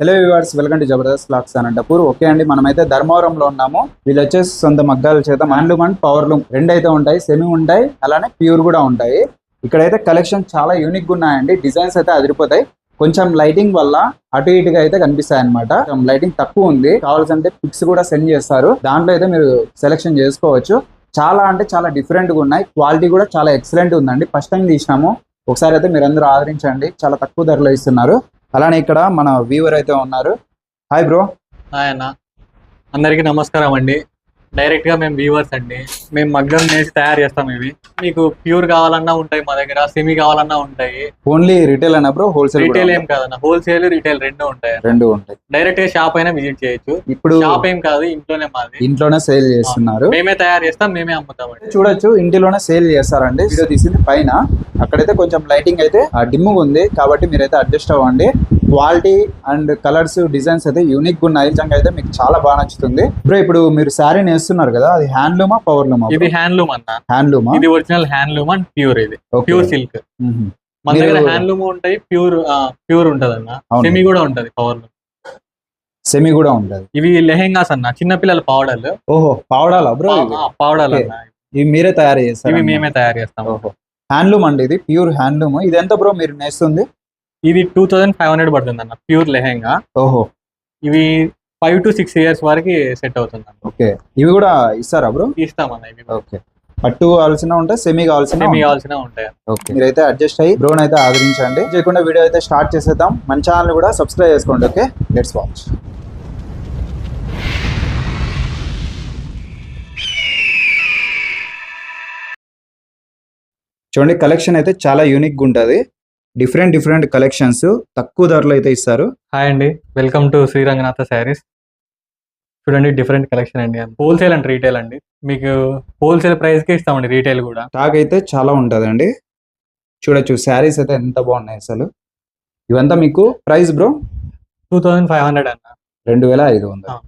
Hello viewers welcome to Jabardasth clocks Anantapur okay అండి మనమైతే ధర్మవరంలో ఉన్నాము. వీళ్ళు వచ్చేసి సొంత మగ్గాల చేత హ్యాండ్లూమ్ అండ్ పవర్ లూమ్ రెండు అయితే ఉంటాయి సెమీ ఉంటాయి అలానే ప్యూర్ కూడా ఉంటాయి. ఇక్కడైతే కలెక్షన్ చాలా యూనిక్గా ఉన్నాయండి. డిజైన్స్ అయితే అదిరిపోతాయి. కొంచెం లైటింగ్ వల్ల అటు ఇటుగా అయితే కనిపిస్తాయి అనమాట లైటింగ్ తక్కువ ఉంది. కావాల్సింటే పిక్స్ కూడా సెండ్ చేస్తారు. దాంట్లో అయితే మీరు సెలెక్షన్ చేసుకోవచ్చు. చాలా అంటే చాలా డిఫరెంట్గా ఉన్నాయి. క్వాలిటీ కూడా చాలా ఎక్సలెంట్ ఉందండి. ఫస్ట్ టైం తీసినాము. ఒకసారి అయితే మీరు అందరూ ఆదరించండి. చాలా తక్కువ ధరలో ఇస్తున్నారు. అలానే ఇక్కడ మన వ్యూవర్ అయితే ఉన్నారు. హాయ్ బ్రో హాయ్ అన్న. అందరికీ నమస్కారం అండి. డైరెక్ట్గా మేము వ్యూవర్స్ అండి. మేము మగ్గం వేసి తయారు చేస్తాం ఇవి. మీకు ప్యూర్ కావాలన్నా ఉంటాయి మా దగ్గర సెమీ కావాలన్నా ఉంటాయి. ఓన్లీ రిటైల్ అయినా బ్రో హోల్సేల్ రీటైల్ ఏం కాదన్న హోల్సేల్ రీటైల్ రెండు ఉంటాయి. రెండు ఉంటాయి. డైరెక్ట్గా షాప్ అయినా విజిట్ చేయొచ్చు. ఇప్పుడు షాప్ ఏం కాదు ఇంట్లోనే మాది. ఇంట్లోనే సేల్ చేస్తున్నారు. మేమే తయారు చేస్తాం మేమే అమ్ముతాం అండి. చూడొచ్చు ఇంటిలోనే సేల్ చేస్తారండి. వీడియో తీసింది పైన. అక్కడైతే కొంచెం లైటింగ్ అయితే డిమ్ముగా ఉంది. కాబట్టి మీరైతే అడ్జస్ట్ అవ్వండి. క్వాలిటీ అండ్ కలర్స్ డిజైన్స్ అయితే యూనిక్గా ఉన్నాయి. నిజంగా అయితే మీకు చాలా బాగా నచ్చుతుంది. బ్రో ఇప్పుడు మీరు శారీ నేస్తున్నారు కదా అది హ్యాండ్లూమా పవర్ లూమా ఇది హ్యాండ్లూమ్ అన్న. హ్యాండ్లూమా? ఇది ఒరిజినల్ హ్యాండ్లూమ్ అండ్ ప్యూర్ ఇది. Pure silk. మన దగ్గర హ్యాండ్లూమ్ ఉంటాయి ప్యూర్ ప్యూర్ ఉంటది అన్న. సెమీ కూడా ఉంటది పవర్ లూమ్ సెమీ కూడా ఉంటది. ఇవి లెహెంగాస్ అన్న చిన్నపిల్లల పౌడర్లు. ఓహో పావడాలా బ్రో. అన్న. ఇవి మీరే తయారు చేస్తారు ఇవి మేమే తయారు చేస్తాం. ఓహో. హ్యాండ్లూమ్ అండి ఇది ప్యూర్ హ్యాండ్లూమ్. ఇది ఎంత బ్రో మీరు నేస్తుంది? ఇది టూ థౌసండ్ ఫైవ్ హండ్రెడ్ పడుతుంది అన్న ప్యూర్ లెహెంగా. ఓహో. ఇవి ఫైవ్ టు సిక్స్ ఇయర్స్ వరకు సెట్ అవుతుంది ఓకే. ఇవి కూడా ఇస్తారా బ్రో? ఇస్తామన్న ఇవి ఓకే. పట్టు కావాల్సిన ఉంటాయి సెమీ కావాల్సిన సెమీ. కావాల్సిన ఉంటాయి. ఓకే. మీరైతే అడ్జస్ట్ అయ్యి బ్రోన్ అయితే ఆదరించండి. చేయకుండా వీడియో అయితే స్టార్ట్ చేసేద్దాం. మన ఛానల్ కూడా సబ్స్క్రైబ్ చేసుకోండి ఓకే? లెట్స్ వాచ్ చూడండి కలెక్షన్ అయితే చాలా యూనిక్గా ఉంటుంది. డిఫరెంట్ డిఫరెంట్ కలెక్షన్స్ తక్కువ ధరలో అయితే ఇస్తారు. హాయ్ అండి. Welcome to Sriranganatha sarees. చూడండి డిఫరెంట్ కలెక్షన్ అండి హోల్సేల్ అండ్ రీటైల్ అండి. మీకు హోల్సేల్ ప్రైస్కి ఇస్తామండి రీటైల్ కూడా. స్టాక్ అయితే చాలా ఉంటుందండి. చూడొచ్చు శారీస్ అయితే ఎంత బాగున్నాయి అసలు. ఇవంతా మీకు price bro? Two thousand five hundred అన్న. రెండు వేల ఐదు వందలు.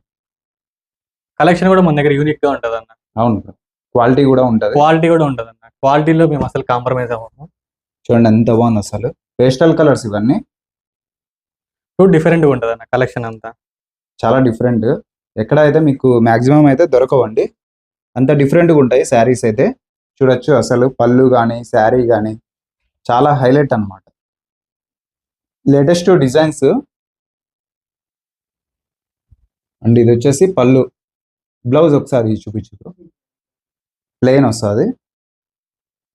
కలెక్షన్ కూడా మన దగ్గర యూనిక్గా ఉంటది అన్న అవును బ్రో. క్వాలిటీ కూడా ఉంటుంది. క్వాలిటీ కూడా ఉంటది అన్న క్వాలిటీలో మేము అసలు కాంప్రమైజ్ అవ్వము. చూడండి ఎంత బాగుంది అసలు. పేస్టల్ కలర్స్ ఇవన్నీ. టూ డిఫరెంట్ ఉంటది అన్న కలెక్షన్ అంతా. చాలా డిఫరెంట్. ఎక్కడ అయితే మీకు మాక్సిమం అయితే దొరకవండి. అంత డిఫరెంట్గా ఉంటాయి శారీస్ అయితే. చూడొచ్చు అసలు పళ్ళు కానీ శారీ కానీ చాలా హైలైట్ అన్నమాట. Latest designs. అండ్ ఇది వచ్చేసి పళ్ళు. బ్లౌజ్ ఒకసారి చూపించు. ప్లెయిన్ వస్తుంది.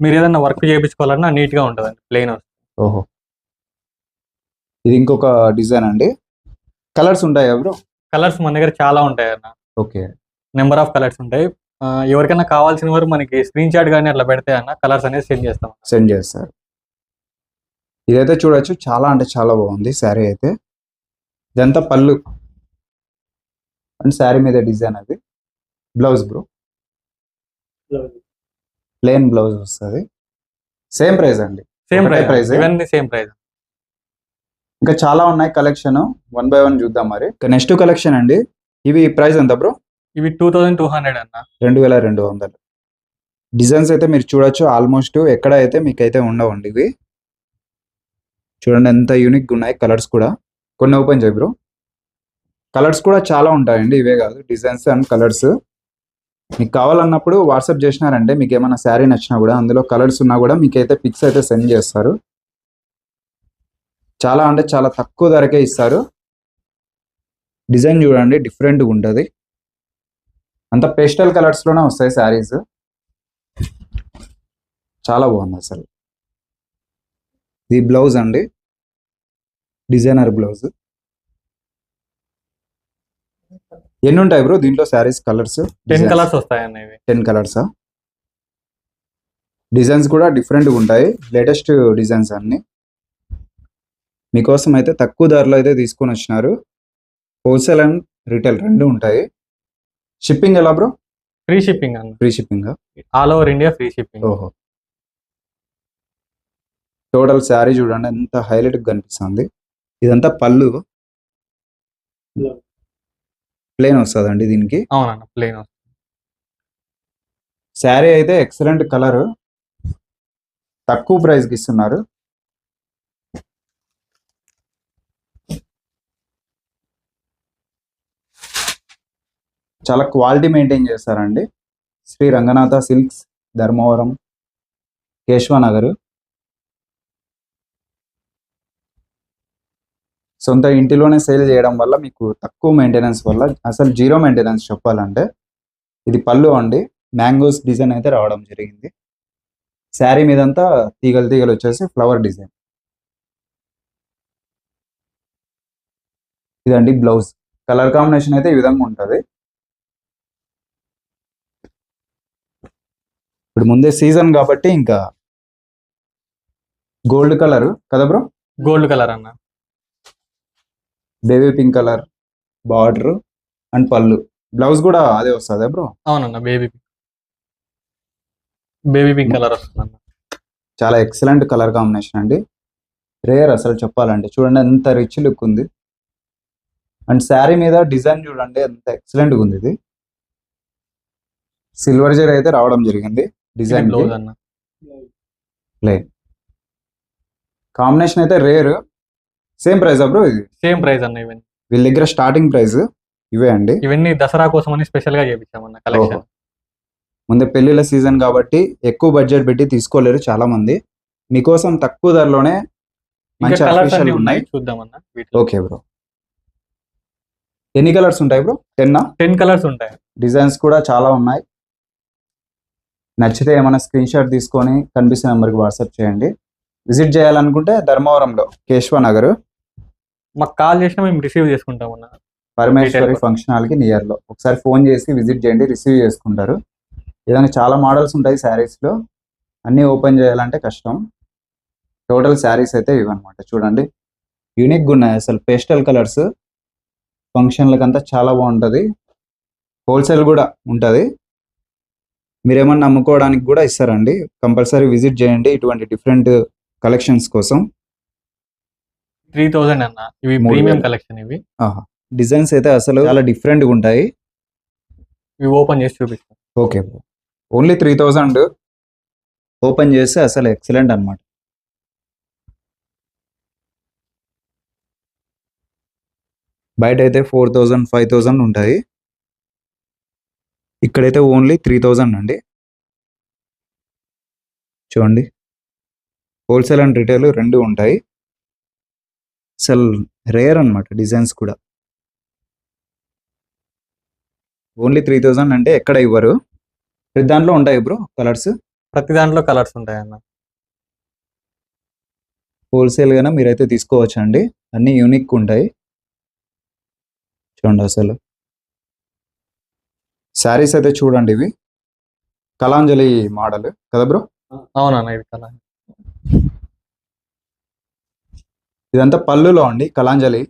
మీరు ఏదైనా వర్క్ చేయించుకోవాలన్నా నీట్గా ఉంటదండి. ప్లెయిన్ ఓహో. ఇది ఇంకొక డిజైన్ అండి. కలర్స్ ఉంటాయా బ్రో? కలర్స్ మన దగ్గర చాలా ఉంటాయి అన్న. ఓకే. నెంబర్ ఆఫ్ కలర్స్ ఉంటాయి. ఆ, ఎవరికైనా కావాల్సిన వారు మనకి స్క్రీన్ షాట్ కానీ అట్లా పెడితే అన్న కలర్స్ అనేది సెండ్ చేస్తాం. సెండ్ చేస్తారు. ఇదైతే చూడొచ్చు. చాలా అంటే చాలా బాగుంది శారీ అయితే. ఇదంతా పళ్ళు. అండ్ శారీ మీద డిజైన్ అది. Blouse bro. ప్లెయిన్ బ్లౌజ్ వస్తుంది. సేమ్ ప్రైస్ అండి. సేమ్ ఒకటే ప్రైస్ price సేమ్ ప్రైస్ ఇంకా చాలా ఉన్నాయి కలెక్షన్ వన్ బై వన్ చూద్దాం మరి. నెక్స్ట్ కలెక్షన్ అండి. ఇవి ప్రైస్ ఎంత బ్రో ఇవి టూ థౌసండ్ టూ హండ్రెడ్ అన్న. రెండు వేల రెండు వందలు. డిజైన్స్ అయితే మీరు చూడొచ్చు. ఆల్మోస్ట్ ఎక్కడ అయితే మీకు అయితే ఉండవండి ఇవి. చూడండి ఎంత యూనిక్ ఉన్నాయి కలర్స్ కూడా. కొన్ని ఓపెన్ చేయి బ్రో కలర్స్ కూడా చాలా ఉంటాయండి. ఇవే కాదు. డిజైన్స్ అండ్ కలర్స్ మీకు కావాలన్నప్పుడు వాట్సాప్ చేసినారంటే మీకు ఏమైనా శారీ నచ్చినా కూడా అందులో కలర్స్ ఉన్నా కూడా మీకు అయితే పిక్స్ అయితే సెండ్ చేస్తారు. చాలా అంటే చాలా తక్కువ ధరకే ఇస్తారు. డిజైన్ చూడండి డిఫరెంట్గా ఉంటుంది. అంత పేస్టల్ కలర్స్లోనే వస్తాయి శారీస్. చాలా బాగుంది అసలు. ఇది బ్లౌజ్ అండి. Designer blouse. ఎన్ని ఉంటాయి బ్రో దీంట్లో శారీస్ కలర్స్? టెన్ కలర్స్ వస్తాయి అన్న ఇవి. Ten colours? డిజైన్స్ కూడా డిఫరెంట్గా ఉంటాయి. లేటెస్ట్ డిజైన్స్ అన్ని. మీకోసం అయితే తక్కువ ధరలో అయితే తీసుకొని వచ్చినారు. హోల్సేల్ అండ్ రిటైల్ రెండు ఉంటాయి. షిప్పింగ్ ఎలా బ్రో? ఫ్రీ షిప్పింగ్ అన్న. Free shipping? All over India free shipping. ఓహో. టోటల్ శారీ చూడండి ఎంత హైలైట్ కనిపిస్తుంది. ఇదంతా పళ్ళు. ప్లేన్ వస్తుందండి దీనికి? అవునన్న ప్లెయిన్ శారీ అయితే ఎక్సలెంట్ కలర్. తక్కువ ప్రైస్కి ఇస్తున్నారు. చాలా క్వాలిటీ మెయింటైన్ చేస్తారండి. శ్రీ రంగనాథ సిల్క్స్ ధర్మవరం కేశవనగర్. సొంత ఇంటిలోనే సేల్ చేయడం వల్ల మీకు తక్కువ మెయింటెనెన్స్ వల్ల అసలు జీరో మెయింటెనెన్స్ చెప్పాలంటే ఇది పళ్ళు అండి. మ్యాంగోస్ డిజైన్ అయితే రావడం జరిగింది. శారీ మీదంతా తీగలు తీగలు వచ్చేసి ఫ్లవర్ డిజైన్. ఇదండి బ్లౌజ్. కలర్ కాంబినేషన్ అయితే ఈ విధంగా ఉంటుంది. ఇప్పుడు ముందే సీజన్ కాబట్టి ఇంకా గోల్డ్ కలర్ కదా బ్రో గోల్డ్ కలర్ అన్న. Baby pink colour border and పళ్ళు. బ్లౌజ్ కూడా అదే వస్తుందా బ్రో అవునన్న baby pink baby pink colour వస్తుంది అన్న చాలా ఎక్సలెంట్ కలర్ కాంబినేషన్ అండి. రేర్ అసలు చెప్పాలంటే. చూడండి ఎంత రిచ్ లుక్ ఉంది. అండ్ శారీ మీద డిజైన్ చూడండి ఎంత ఎక్సలెంట్గా ఉంది ఇది. సిల్వర్ జరీ అయితే రావడం జరిగింది. డిజైన్ ప్లేన్ కాంబినేషన్ అయితే రేర్ సేమ్ ప్రైస్ బ్రో ఇది? సేమ్ ప్రైస్ అన్న ఇవన్నీ. వీళ్ళ దగ్గర స్టార్టింగ్ ప్రైస్ ఇవే అండి. ఇవన్నీ దసరా కోసం అని స్పెషల్గా చేపించామన్న కలెక్షన్. ముందే పెళ్ళిళ్ళ సీజన్ కాబట్టి ఎక్కువ బడ్జెట్ పెట్టి తీసుకోలేరు చాలా మంది మీకోసం తక్కువ ధరలోనే మంచి అన్ని ఉన్నాయి చూద్దామన్న ఓకే బ్రో ఎన్ని కలర్స్ ఉంటాయి బ్రో టెన్నా టెన్ కలర్స్ ఉంటాయి. డిజైన్స్ కూడా చాలా ఉన్నాయి. నచ్చితే ఏమైనా స్క్రీన్ షాట్ తీసుకొని కనిపిస్తున్న నెంబర్కి వాట్సాప్ చేయండి. విజిట్ చేయాలనుకుంటే ధర్మవరంలో కేశవ నగర్ మాకు కాల్ చేసినా మేము రిసీవ్ చేసుకుంటామన్న పరమేశ్వరి. ఫంక్షన్ హాల్కి నియర్లో. ఒకసారి ఫోన్ చేసి విజిట్ చేయండి రిసీవ్ చేసుకుంటారు. ఏదైనా చాలా మోడల్స్ ఉంటాయి శారీస్లో. అన్నీ ఓపెన్ చేయాలంటే కష్టం. టోటల్ శారీస్ అయితే ఇవన్నమాట. చూడండి. యూనిక్గా ఉన్నాయి అసలు పేస్టల్ కలర్స్. ఫంక్షన్లకంతా చాలా బాగుంటుంది. హోల్సేల్ కూడా ఉంటుంది. మీరేమన్నా అమ్ముకోవడానికి కూడా ఇస్తారండి. కంపల్సరీ విజిట్ చేయండి. ఇటువంటి డిఫరెంట్ కలెక్షన్స్ కోసం. త్రీ థౌజండ్ అన్న. ఇవి ప్రీమియం. కలెక్షన్ ఇవి. డిజైన్స్ అయితే అసలు చాలా డిఫరెంట్గా ఉంటాయి. ఇవి ఓపెన్ చేసి చూపిస్తాం. Okay. Only three thousand open చేస్తే అసలు ఎక్సలెంట్ అన్నమాట. బయట అయితే ఫోర్ థౌజండ్ ఫైవ్ థౌజండ్ ఉంటాయి. ఇక్కడైతే ఓన్లీ త్రీ థౌజండ్ అండి. చూడండి. హోల్సేల్ అండ్ రిటైల్ రెండు ఉంటాయి. అసలు రేర్ అన్నమాట డిజైన్స్ కూడా. ఓన్లీ త్రీ థౌజండ్ అంటే ఎక్కడ ఇవ్వరు? ప్రతి దాంట్లో ఉంటాయి బ్రో కలర్స్? ప్రతి దాంట్లో కలర్స్ ఉంటాయి అన్న హోల్సేల్ గానే మీరైతే తీసుకోవచ్చు అండి అన్ని యూనిక్ ఉంటాయి. చూడండి అసలు. శారీస్ అయితే చూడండి ఇవి. కలాంజలి మోడల్. కదా బ్రో? అవునన్న ఇది కలర్ ఇదంతా పళ్ళులో అండి కలాంజలి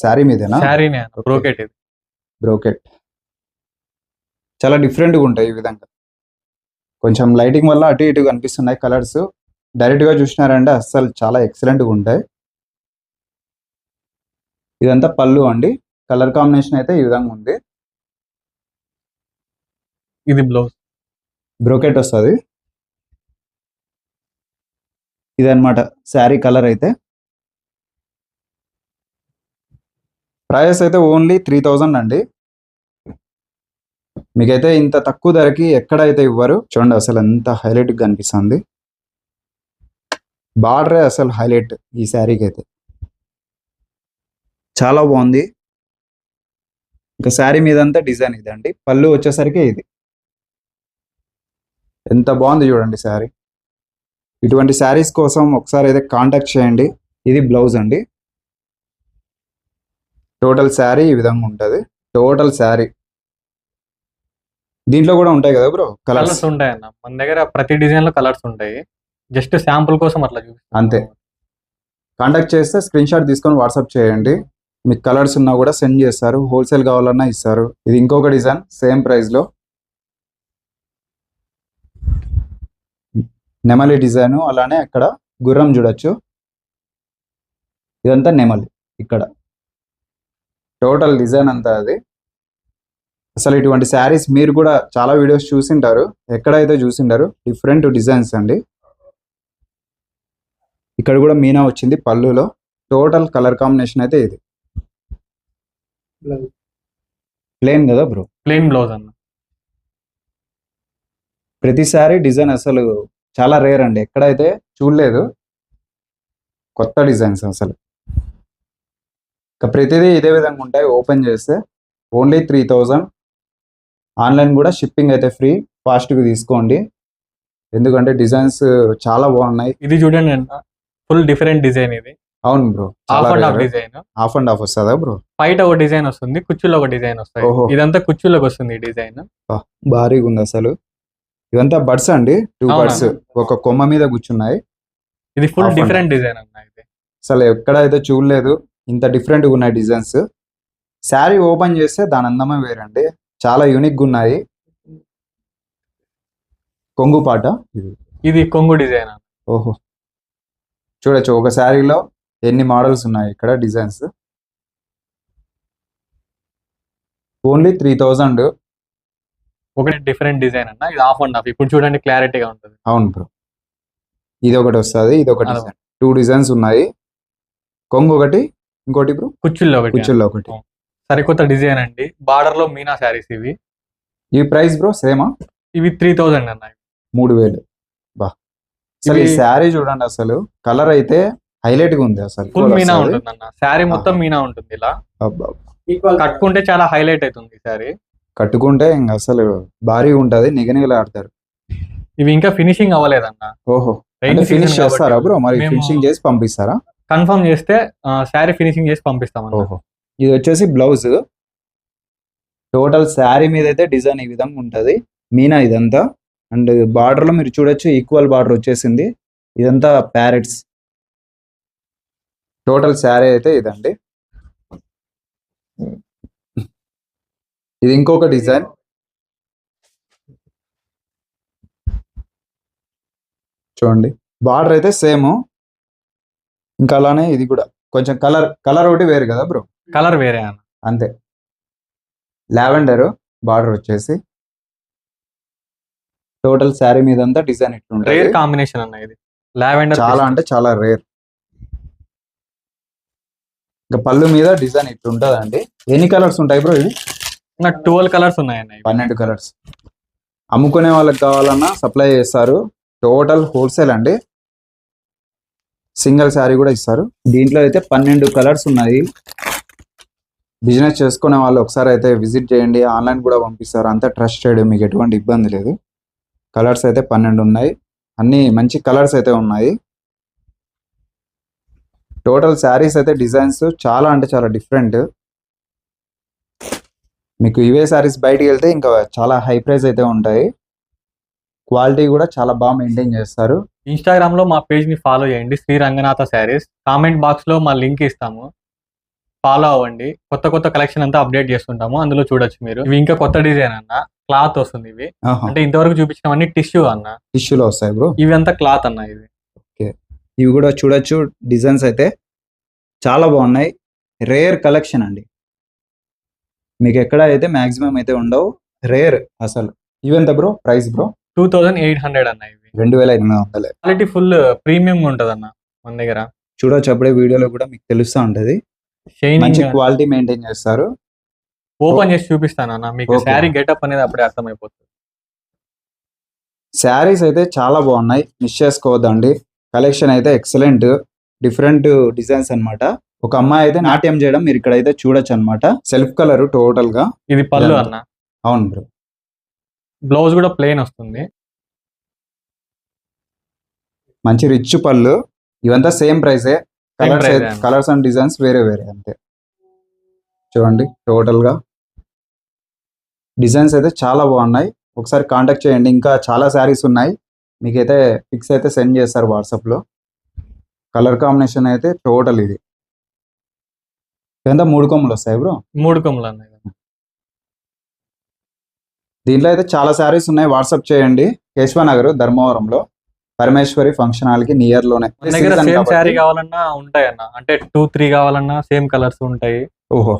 శారీ మీదేనా? శారీనే. బ్రోకెట్ ఇది. బ్రోకెట్ చాలా డిఫరెంట్గా ఉంటాయి ఈ విధంగా. కొంచెం లైటింగ్ వల్ల అటు ఇటు కనిపిస్తున్నాయి కలర్స్. డైరెక్ట్గా చూసినారంటే అస్సలు చాలా ఎక్సలెంట్గా ఉంటాయి. ఇదంతా పళ్ళు అండి. కలర్ కాంబినేషన్ అయితే ఈ విధంగా ఉంది. ఇది బ్లౌజ్ బ్రోకెట్ వస్తుంది. ఇదన్నమాట శారీ కలర్ అయితే. ప్రైస్ అయితే ఓన్లీ త్రీ థౌజండ్ అండి. మీకైతే ఇంత తక్కువ ధరకి ఎక్కడైతే ఇవ్వరు చూడండి అసలు ఎంత హైలైట్గా కనిపిస్తుంది. బార్డరే అసలు హైలైట్ ఈ శారీకి అయితే చాలా బాగుంది. ఇంకా శారీ మీదంతా డిజైన్ ఇదండి. పళ్ళు వచ్చేసరికి ఇది. ఎంత బాగుంది చూడండి శారీ. ఇటువంటి శారీస్ కోసం ఒకసారి అయితే కాంటాక్ట్ చేయండి. ఇది బ్లౌజ్ అండి. టోటల్ శారీ ఈ విధంగా ఉంటుంది. Total saree. దీంట్లో కూడా ఉంటాయి కదా బ్రో కలర్స్ ఉంటాయి అన్న మన దగ్గర ప్రతి డిజైన్లో కలర్స్ ఉంటాయి. జస్ట్ శాంపుల్ కోసం అట్లా చూపిస్తాం అంతే. కాంటాక్ట్ చేస్తే స్క్రీన్ షాట్ తీసుకొని వాట్సాప్ చేయండి. మీకు కలర్స్ ఉన్నా కూడా సెండ్ చేస్తారు. హోల్సేల్ కావాలన్నా ఇస్తారు. ఇది ఇంకొక డిజైన్ సేమ్ ప్రైస్ నెమలి డిజైన్ అలానే అక్కడ గుర్రం చూడొచ్చు. ఇదంతా నెమలి ఇక్కడ. టోటల్ డిజైన్ అంతా అది. అసలు ఇటువంటి శారీస్ మీరు కూడా చాలా వీడియోస్ చూసింటారు. ఎక్కడైతే చూసింటారు డిఫరెంట్ డిజైన్స్ అండి. ఇక్కడ కూడా మీనా వచ్చింది పళ్ళులో. టోటల్ కలర్ కాంబినేషన్ అయితే ఇది. ప్లేన్ కదా బ్రో? ప్లెయిన్ బ్లౌజ్ అన్న. ప్రతిసారి డిజైన్ అసలు చాలా రేర్ అండి. ఎక్కడైతే చూడలేదు కొత్త డిజైన్స్ అసలు. ఇక ప్రతిదీ ఇదే విధంగా ఉంటాయి. ఓపెన్ చేస్తే ఓన్లీ త్రీ థౌజండ్ ఆన్లైన్ కూడా షిప్పింగ్ అయితే ఫ్రీ ఫాస్ట్గా తీసుకోండి. ఎందుకంటే డిజైన్స్ చాలా బాగున్నాయి. ఇది చూడండి ఫుల్ డిఫరెంట్ డిజైన్ ఇది. అవును bro. Half and half design half and half వస్తుందా బ్రో? బయట ఒక డిజైన్ వస్తుంది. కుర్చీలో ఒక డిజైన్ వస్తాయి. ఓహో. ఇదంతా కుర్చీలోకి వస్తుంది ఈ డిజైన్ భారీగా ఉంది అసలు. ఇవంతా బర్డ్స్ అండి. టూ? బర్డ్స్ ఒక కొమ్మ మీద కూర్చున్నాయి. ఇది ఫుల్ డిఫరెంట్ డిజైన్ అసలు ఎక్కడైతే చూడలేదు ఇంత డిఫరెంట్గా ఉన్నాయి డిజైన్స్ శారీ ఓపెన్ చేస్తే దాని అందమే వేరండి. చాలా యూనిక్గా ఉన్నాయి. కొంగు పాట. ఇది. కొంగు డిజైన్ ఓహో. చూడొచ్చు ఒక శారీలో ఎన్ని మోడల్స్ ఉన్నాయి ఇక్కడ డిజైన్స్ ఓన్లీ త్రీ థౌజండ్ ఒకటి డిఫరెంట్ డిజైన్ అన్న ఇది హాఫ్ అండ్ హాఫ్ ఇప్పుడు చూడండి క్లారిటీగా ఉంటుంది. అవును బ్రో. ఇది ఒకటి వస్తుంది ఇది ఒకటి. టూ డిజైన్స్ ఉన్నాయి. కొంగు ఒకటి ఇంకోటి బ్రో? కుర్చీల్లో ఒకటి. కుచ్చుల్లో ఒకటి. సరికొత్త డిజైన్ అండి. బార్డర్లో మీనా శారీస్ ఇవి. ఈ ప్రైస్ బ్రో సేమా ఇవి త్రీ థౌజండ్ అన్న. మూడు వేలు. బా. అసలు ఈ శారీ చూడండి అసలు. కలర్ అయితే హైలైట్గా ఉంది అసలు. ఫుల్ మీనా. ఉంటుంది అన్న శారీ మొత్తం మీనా ఉంటుంది ఇలా. అబ్బా. కట్టుకుంటే చాలా హైలైట్ అవుతుంది శారీ కట్టుకుంటే ఇంక అసలు భారీగా ఉంటది. నిగనిగలాడతారు. ఇవి ఇంకా ఫినిషింగ్ అవ్వలేదన్న. ఓహో. అంటే ఫినిష్ చేస్తారా బ్రో? మరి ఫినిషింగ్ చేసి పంపిస్తారా? కన్ఫర్మ్ చేస్తే శారీ ఫినిషింగ్ చేసి పంపిస్తాం ఓహో. ఇది వచ్చేసి బ్లౌజ్ టోటల్ శారీ మీద అయితే డిజైన్ ఈ విధంగా ఉంటది. మీనా ఇదంతా. అండ్ బార్డర్లో మీరు చూడొచ్చు ఈక్వల్ బార్డర్ వచ్చేసింది. ఇదంతా ప్యారెట్స్ టోటల్ శారీ అయితే ఇదండి. ఇది ఇంకొక డిజైన్. చూడండి. బార్డర్ అయితే సేమ్. ఇంకా అలానే ఇది కూడా. కొంచెం కలర్ కలర్ ఒకటి వేరు కదా బ్రో? కలర్ వేరే అన్న. అంతే. లావెండర్ బార్డర్ వచ్చేసి. టోటల్ శారీ మీద అంతా డిజైన్ రేర్ ఇట్లుంటుంది కాంబినేషన్ అన్న ఇది. లావెండర్ చాలా అంటే చాలా రేర్. ఇంకా పళ్ళు మీద డిజైన్ ఇట్లుంటది అండి ఎన్ని కలర్స్ ఉంటాయి బ్రో ఇవి? ట్వెల్వ్ కలర్స్ ఉన్నాయన్న. పన్నెండు కలర్స్. అమ్ముకునే వాళ్ళకి కావాలన్నా సప్లై చేస్తారు. టోటల్ హోల్సేల్ అండి. సింగిల్ శారీ కూడా ఇస్తారు. దీంట్లో అయితే పన్నెండు కలర్స్ ఉన్నాయి. బిజినెస్ చేసుకునే వాళ్ళు ఒకసారి అయితే విజిట్ చేయండి. ఆన్లైన్ కూడా పంపిస్తారు. అంతా ట్రస్టెడ్ మీకు ఎటువంటి ఇబ్బంది లేదు. కలర్స్ అయితే పన్నెండు ఉన్నాయి. అన్ని మంచి కలర్స్ అయితే ఉన్నాయి. టోటల్ శారీస్ అయితే డిజైన్స్ చాలా అంటే చాలా డిఫరెంట్. మీకు ఇవే శారీస్ బయటికి వెళ్తే ఇంకా చాలా హై ప్రైస్ అయితే ఉంటాయి. క్వాలిటీ కూడా చాలా బాగా మెయింటైన్ చేస్తారు. ఇన్స్టాగ్రామ్లో మా పేజ్ని ఫాలో చేయండి శ్రీ రంగనాథ శారీస్ కామెంట్ బాక్స్లో మా లింక్ ఇస్తాము. ఫాలో అవ్వండి. కొత్త కొత్త కలెక్షన్ అంతా అప్డేట్ చేస్తుంటాము. అందులో చూడొచ్చు మీరు. ఇవి ఇంకా కొత్త డిజైన్ అన్న. క్లాత్ వస్తుంది ఇవి. అంటే ఇంతవరకు చూపించినవన్నీ టిష్యూ అన్న. టిష్యూలో వస్తాయి బ్రో ఇవి అంతా క్లాత్ అన్న ఇది ఇవి కూడా చూడొచ్చు. డిజైన్స్ అయితే చాలా బాగున్నాయి. రేర్ కలెక్షన్ అండి. మీకు ఎక్కడ అయితే మాక్సిమం అయితే ఉండవు. రేర్ అసలు. ఇవెంత bro? Price bro? Two thousand eight hundred అన్న ఇవి. రెండు వేల ఎనిమిది వందలే. క్వాలిటీ ఫుల్ ప్రీమియం ఉంటది అన్న మన దగ్గర. చూడొచ్చు అప్పుడే వీడియోలో కూడా మీకు తెలుస్తూ ఉంటది. మంచి క్వాలిటీ మెయింటైన్ చేస్తారు. ఓపెన్ చేసి చూపిస్తాను అన్న మీకు. శారీ గెటప్ అనేది అప్పుడే అర్థమైపోతుంది. శారీస్ అయితే చాలా బాగున్నాయి. మిస్ చేసుకోవద్దండి. కలెక్షన్ అయితే ఎక్సలెంట్ డిఫరెంట్ డిజైన్స్ అన్నమాట. ఒక అమ్మాయి అయితే నాట్యం చేయడం మీరు ఇక్కడ అయితే చూడొచ్చు అనమాట సెల్ఫ్ కలర్ టోటల్గా. ఇది పళ్ళు. అన్న. అవును బ్రో. బ్లౌజ్ కూడా ప్లెయిన్ వస్తుంది. మంచి రిచ్ పళ్ళు. ఇవంతా సేమ్ ప్రైసే కలర్స్. కలర్స్ అండ్ డిజైన్స్ వేరే వేరే అంతే. చూడండి టోటల్గా. డిజైన్స్ అయితే చాలా బాగున్నాయి. ఒకసారి కాంటాక్ట్ చేయండి. ఇంకా చాలా శారీస్ ఉన్నాయి. మీకైతే పిక్స్ అయితే సెండ్ చేస్తారు వాట్సాప్లో. కలర్ కాంబినేషన్ అయితే టోటల్ ఇది. ఇదంతా మూడు కొమ్మలు వస్తాయి బ్రో. మూడు కొమ్ములు అన్న ఇది. దీంట్లో అయితే చాలా శారీస్ ఉన్నాయి. వాట్సాప్ చేయండి. కేశవనగర్ ధర్మవరంలో. పరమేశ్వరి ఫంక్షన్ హాల్కి నియర్లోనే. దగ్గర సేమ్ శారీ కావాలన్నా ఉంటాయి అన్న. అంటే టూ త్రీ కావాలన్నా సేమ్ కలర్స్ ఉంటాయి. ఓహో.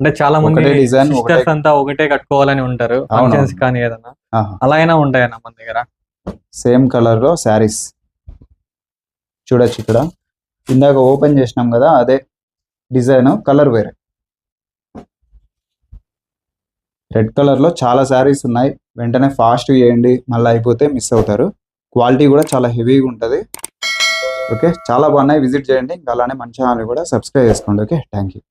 అంటే చాలా మంది సిస్టర్స్ ఒకటే- అంతా ఒకటే కట్టుకోవాలని ఉంటారు. ఫంక్షన్స్ కానీ ఏదన్నా. అలా అయినా ఉంటాయి అన్న మన దగ్గర. సేమ్ కలర్లో శారీస్. చూడొచ్చు ఇక్కడ. ఇందాక ఓపెన్ చేసినాం కదా అదే డిజైన్ కలర్ వేరే. రెడ్ కలర్లో చాలా శారీస్ ఉన్నాయి. వెంటనే ఫాస్ట్ చేయండి మళ్ళీ అయిపోతే మిస్ అవుతారు. క్వాలిటీ కూడా చాలా హెవీగా ఉంటుంది. ఓకే? చాలా బాగున్నాయి. విజిట్ చేయండి. ఇంకా అలానే మంచి ఛానల్ కూడా సబ్స్క్రైబ్ చేసుకోండి. ఓకే? Thank you